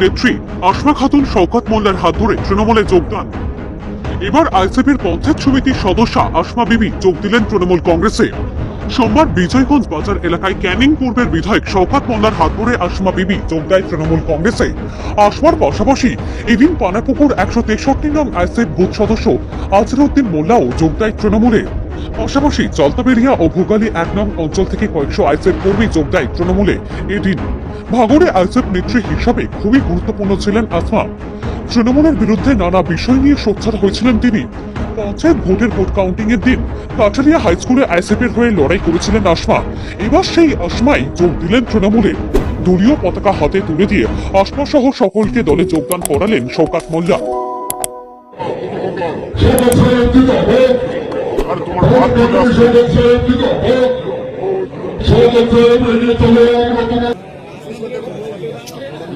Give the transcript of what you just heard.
নেত্রী আসমা খাতুন, শওকত মোল্লার হাত ধরে তৃণমূলে যোগদান এবার আইসেফের পঞ্চায়েত সমিতির সদস্যা বিবি যোগ দিলেন তৃণমূল কংগ্রেসে। সোমবার বিজয়গঞ্জ বাজার এলাকায় ক্যানিং পূর্বের বিধায়ক শওকত মোল্লার হাত ধরে বিবি যোগ দেয় তৃণমূল কংগ্রেসে। আসমার পাশাপাশি এদিন পানাপুকুর একশো তেষট্টি নং আইসেফ বুথ সদস্য আজরউদ্দিন মোল্লাও যোগ দেয় তৃণমূলে। পাশাপাশি জলতাবেরিয়া ও ভোগালী এক নং অঞ্চল থেকে কয়েকশো আইসেফ কর্মী যোগ দেয় তৃণমূলে। এদিন ভাগড়ে আইসেফ নেত্রী হিসাবে খুবই গুরুত্বপূর্ণ ছিলেন আসমা। তৃণমূলের বিরুদ্ধে নানা বিষয় নিয়ে সোচ্চার হয়েছিলেন তিনি। পঞ্চায়েত ভোটের ভোট কাউন্টিং এর দিন কাঠালিয়া হাই স্কুলে আইসেফের হয়ে লড়াই করেছিলেন আসমা। এবার সেই আসমাই যোগ দিলেন তৃণমূলে। দলীয় পতাকা হাতে তুলে দিয়ে আসমা সহ সকলকে দলে যোগদান করালেন শওকাত মোল্লা। সদস্যের দিতে হবে সদস্যের